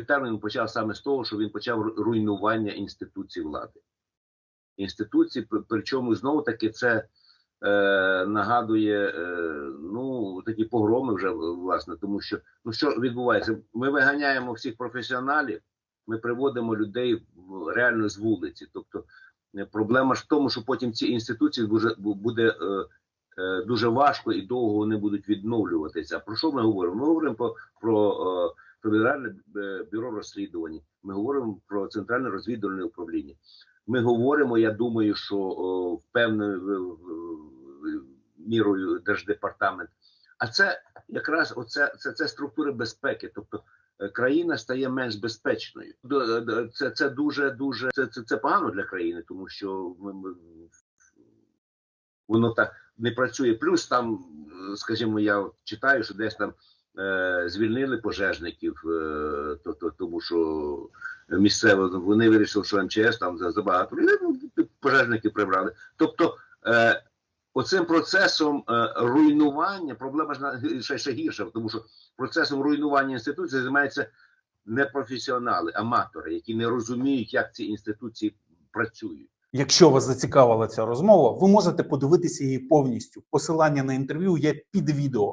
термін почав саме з того, що він почав руйнування інституцій влади. Інституції, причому знову таки це е, нагадує е, ну, такі погроми вже власне, тому що ну що відбувається? Ми виганяємо всіх професіоналів, ми приводимо людей реально з вулиці. Тобто е, проблема ж в тому, що потім ці інституції буде, буде е, е, дуже важко і довго вони будуть відновлюватися. Про що ми говоримо? Ми говоримо про, про е, Федеральне е, бюро розслідувань, ми говоримо про центральне розвідувальне управління. Ми говоримо, я думаю, що певною мірою держдепартамент. А це якраз оце це, це структури безпеки, тобто е, країна стає менш безпечною. Це, це дуже дуже це, це, це погано для країни, тому що ми, ми, воно так не працює. Плюс там, е, скажімо, я читаю, що десь там звільнили пожежників, е, то, то, тому що місцево вони вирішили, що МЧС там забагато ну, пожежники прибрали. Тобто, е, оцим процесом е, руйнування проблема ж ще, ще гірша, тому що процесом руйнування інституцій займаються не професіонали, аматори, які не розуміють, як ці інституції працюють. Якщо вас зацікавила ця розмова, ви можете подивитися її повністю. Посилання на інтерв'ю є під відео.